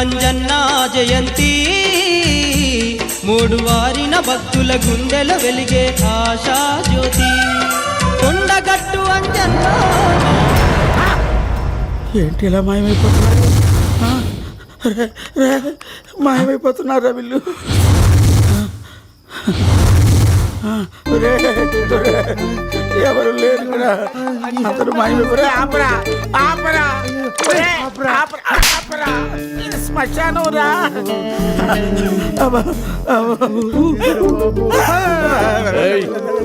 అంజన్న జయంతి. మూడు వారిన భక్తుల గుండెల వెలిగే ఆశా జ్యోతి. కొండగట్టు అంజన్న ఏంటి ఇలా మాయమైపోతున్నారు? మాయమైపోతున్నారా వీళ్ళు. రే, రే, ఎవరు లేరు ఇక్కడ అందరూ మాయమైపోయారు ఆపరా ఆపరా. రే, శ్మశానం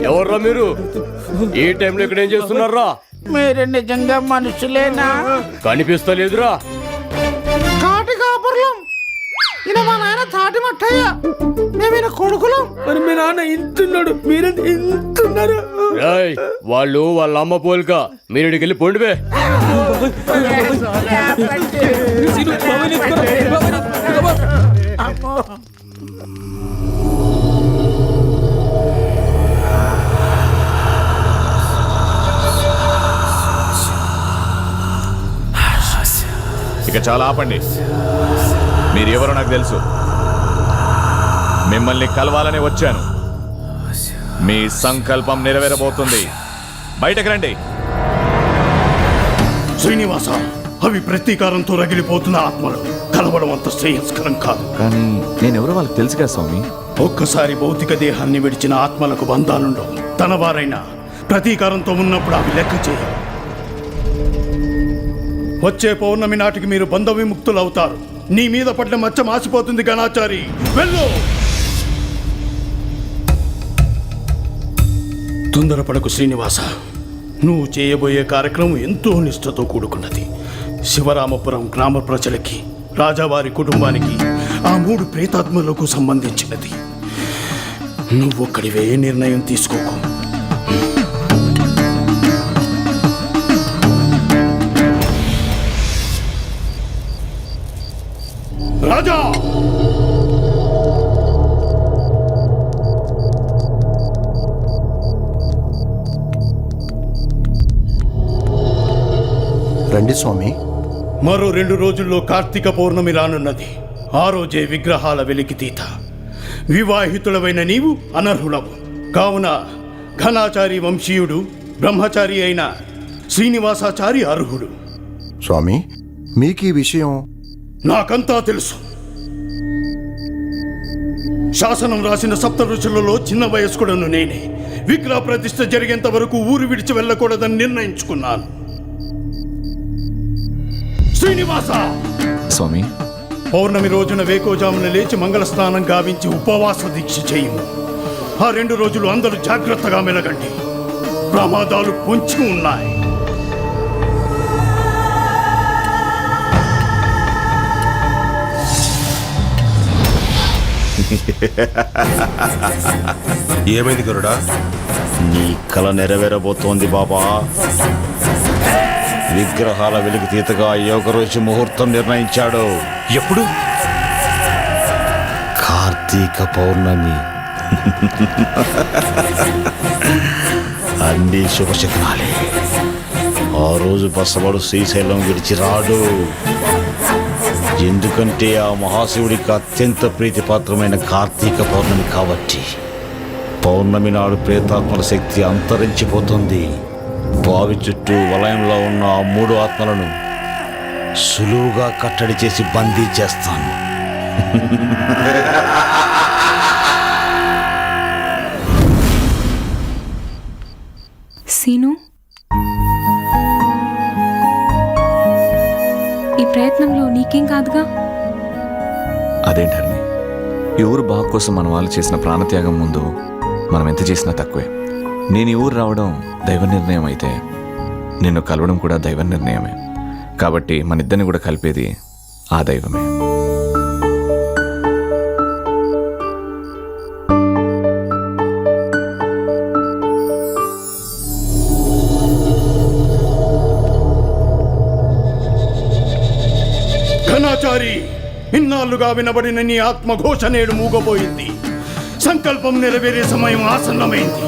ఎవర్రా మీరు? ఈ టైంలో ఇక్కడ ఏం చేస్తున్నారా? మీరు నిజంగా మనుషులేనా? కనిపిస్తలేదురా. ఈయన మా నాయన తాటి మట్టయ్య. మేము ఈయన కొడుకులం. మరి మీ నాన్న ఇంతున్నాడు. మీరంత ఇంతున్నారు. ఏయ్, వాళ్ళు వాళ్ళ అమ్మ పోలిక. మీరు ఇక్కడికి వెళ్ళి పొండివే ఇక చాలా ఆపండి. మీరు ఎవరో నాకు తెలుసు. మిమ్మల్ని కలవాలని వచ్చాను. మీ సంకల్పం నెరవేరబోతుంది. బయటకు రండి. శ్రీనివాస అవి ప్రతీకారంతో రగిలిపోతున్న ఆత్మలు. కలవడం అంత శ్రేయస్కరం కాదు. కానీ నేనెవరో వాళ్ళకి తెలుసు కదా స్వామి. ఒక్కసారి భౌతిక దేహాన్ని విడిచిన ఆత్మలకు బంధాలుండవు. తన వారైనా ప్రతీకారంతో ఉన్నప్పుడు అవి లెక్క చేయ. వచ్చే పౌర్ణమి నాటికి మీరు బంధ విముక్తులు అవుతారు నీ మీద పట్ల మచ్చ మాసిపోతుంది గణాచారి. వెళ్ళు! తొందరపడకు శ్రీనివాస. నువ్వు చేయబోయే కార్యక్రమం ఎంతో నిష్ఠతో కూడుకున్నది. శివరామపురం గ్రామ ప్రజలకి రాజావారి కుటుంబానికి ఆ మూడు ప్రేతాత్మలకు సంబంధించినది. నువ్వొక్కడివే నిర్ణయం తీసుకోకు. రండి స్వామి. మరో రెండు రోజుల్లో కార్తీక పౌర్ణమి రానున్నది. ఆ రోజే విగ్రహాల వెలికితీత వివాహితులవైన నీవు అనర్హులవు. కావున ఘనాచారి వంశీయుడు బ్రహ్మచారి అయిన శ్రీనివాసాచారి అర్హుడు. స్వామి మీకు ఈ విషయం నాకంతా తెలుసు. శాసనం రాసిన సప్త ఋషులలో చిన్న వయస్కుడను నేనే. విగ్రహ ప్రతిష్ఠ జరిగేంత వరకు ఊరు విడిచి వెళ్ళకూడదని నిర్ణయించుకున్నాను. శ్రీనివాస! స్వామి. పౌర్ణమి రోజున వేకోజామున లేచి మంగళ స్నానం గావించి ఉపవాస దీక్ష చేయము. ఆ రెండు రోజులు అందరూ జాగ్రత్తగా మెలగండి. ప్రమాదాలు పొంచి ఉన్నాయి. ఏమైంది గరుడా? నీ కల నెరవేరబోతోంది బాబా. విగ్రహాల వెలుగు తీతగా యోగ రోజు ముహూర్తం నిర్ణయించాడు. ఎప్పుడు? కార్తీక పౌర్ణమి. అన్ని శుభశకనాలే. ఆ రోజు బసవాడు శ్రీశైలం విడిచి రాడు. ఎందుకంటే ఆ మహాశివుడికి అత్యంత ప్రీతిపాత్రమైన కార్తీక పౌర్ణమి కాబట్టి. పౌర్ణమి నాడు ప్రేతాత్మల శక్తి అంతరించిపోతుంది. బావి చుట్టూ వలయంలో ఉన్న ఆ మూడు ఆత్మలను సులువుగా కట్టడి చేసి బందీ చేస్తాను. సీను ఈ ప్రయత్నంలో నీకేం కాదుగా? అదేంటని ఈ ఊరు బాగు కోసం మన వాళ్ళు చేసిన ప్రాణత్యాగం ముందు మనం ఎంత చేసినా తక్కువే. నేను ఈ ఊరు రావడం దైవ నిర్ణయం అయితే నిన్ను కలవడం కూడా దైవ నిర్ణయమే. కాబట్టి మన ఇద్దరిని కూడా కలిపేది ఆ దైవమే. ఘనాచారి ఇన్నాళ్ళుగా వినబడిన నీ ఆత్మఘోష నేడు మూగబోయింది సంకల్పం నెరవేరే సమయం ఆసన్నమైంది.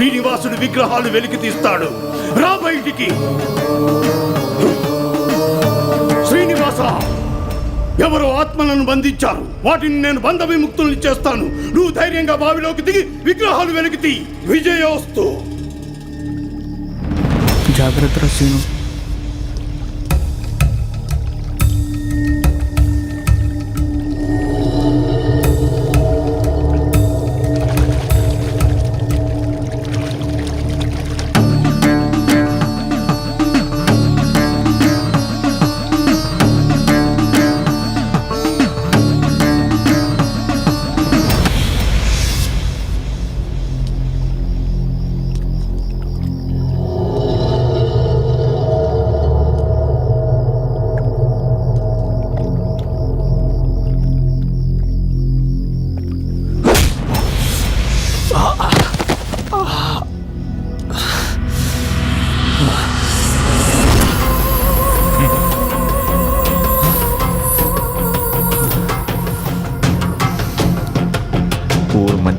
శ్రీనివాసుడు విగ్రహాలు వెలికి తీస్తాడు. రా బయటికి. శ్రీనివాస ఎవరు ఆత్మలను బంధించారు. వాటిని నేను బంధ విముక్తుల్ని చేస్తాను. నువ్వు ధైర్యంగా బావిలోకి దిగి విగ్రహాలు వెలికి తీ. విజయోస్తు. జాగ్రత్త శ్రీను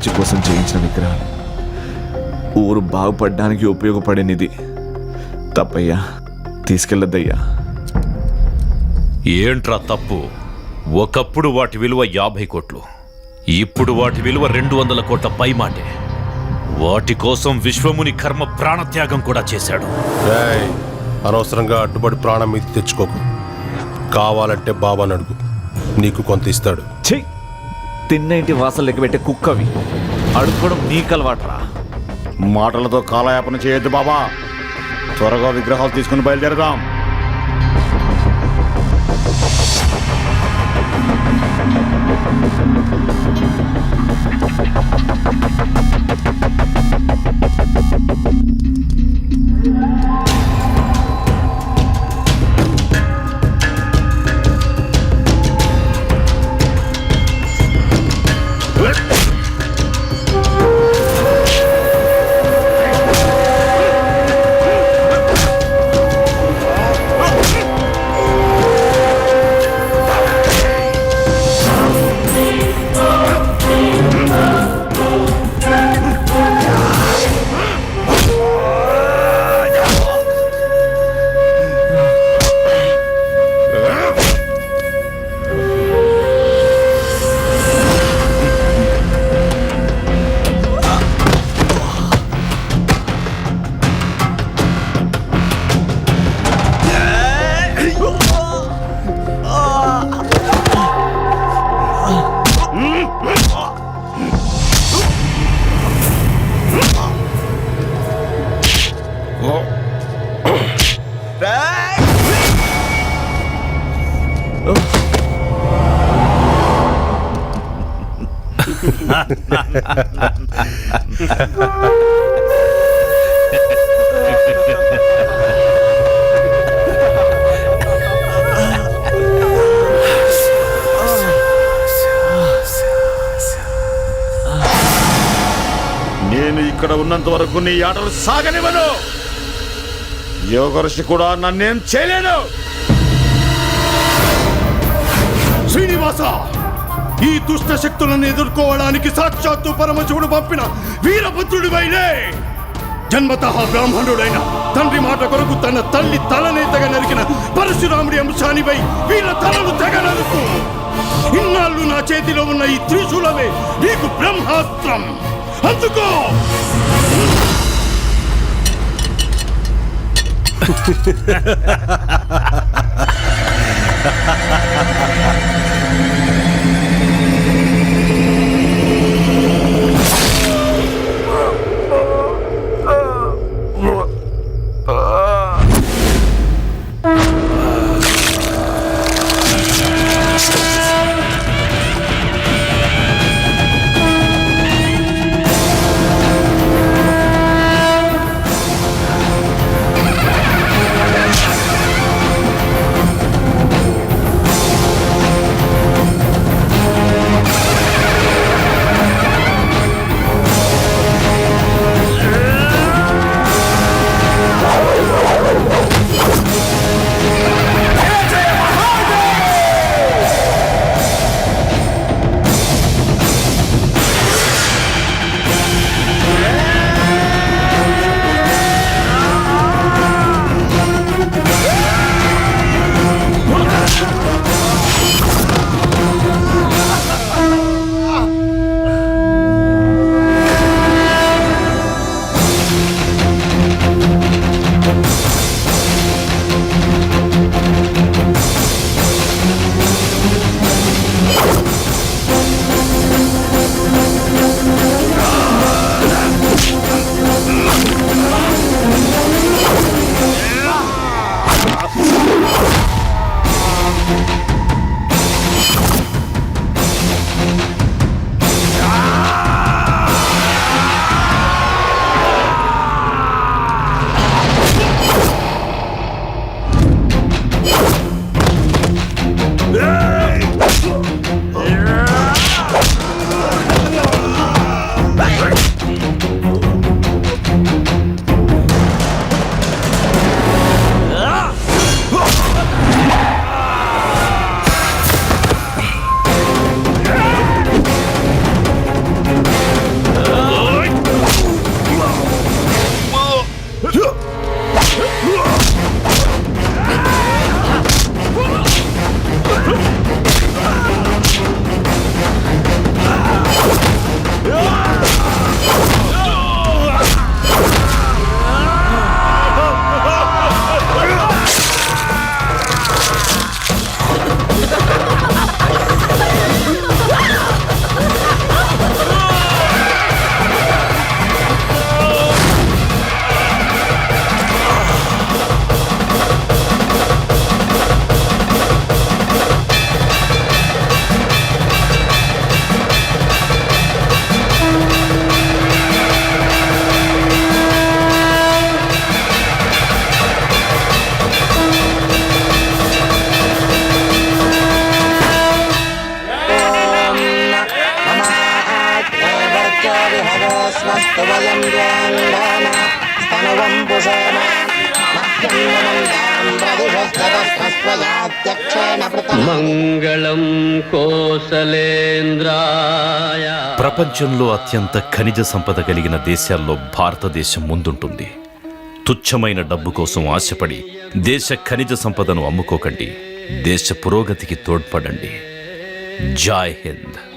మంచి కోసం చేయించిన విగ్రహాలు ఊరు బాగుపడడానికి ఉపయోగపడే నిధి. తప్పయ్యా తీసుకెళ్ళద్దయ్యా. ఏంట్రా తప్పు? ఒకప్పుడు వాటి విలువ యాభై కోట్లు. ఇప్పుడు వాటి విలువ రెండు వందల కోట్ల పైమాటే. వాటి కోసం విశ్వముని కర్మ ప్రాణత్యాగం కూడా చేశాడు. రేయ్, అనవసరంగా అడ్డుపడి ప్రాణం మీద తెచ్చుకోకు. కావాలంటే బాబాని అడుగు. నీకు కొంత ఇస్తాడు. చెయ్యి తిన్న ఇంటి వాసలు లెక్క కుక్కవి. అడుక్కోవడం నీకలవాట్రా. మాటలతో కాలయాపన చేయొద్దు బాబా. త్వరగా విగ్రహాలు తీసుకుని బయలుదేరదాం. నేను ఇక్కడ ఉన్నంత వరకు నీ ఆటలు సాగనివ్వను. యోగర్షి కూడా నన్నేం చేయలేను. శ్రీనివాస! ఈ దుష్ట శక్తులను ఎదుర్కోవడానికి సాక్షాత్తు పరమశివుడు పంపిన వీరభద్రుడివైనే జన్మత బ్రాహ్మణుడైన తండ్రి మాట కొరకు తన తల్లి తలనే తెగ నరికిన పరశురాముడి అంశానిపై వీళ్ళ తలలు తెగ నరుకు. ఇన్నాళ్ళు నా చేతిలో ఉన్న ఈ త్రిశూలమే నీకు బ్రహ్మాస్త్రం. అందుకో! ha ha ha ha మంగళం కోసలేంద్రాయ. ప్రపంచంలో అత్యంత ఖనిజ సంపద కలిగిన దేశాల్లో భారతదేశం ముందుంటుంది. తుచ్చమైన డబ్బు కోసం ఆశపడి దేశ ఖనిజ సంపదను అమ్ముకోకండి. దేశ పురోగతికి తోడ్పడండి. జాయ్ హింద్.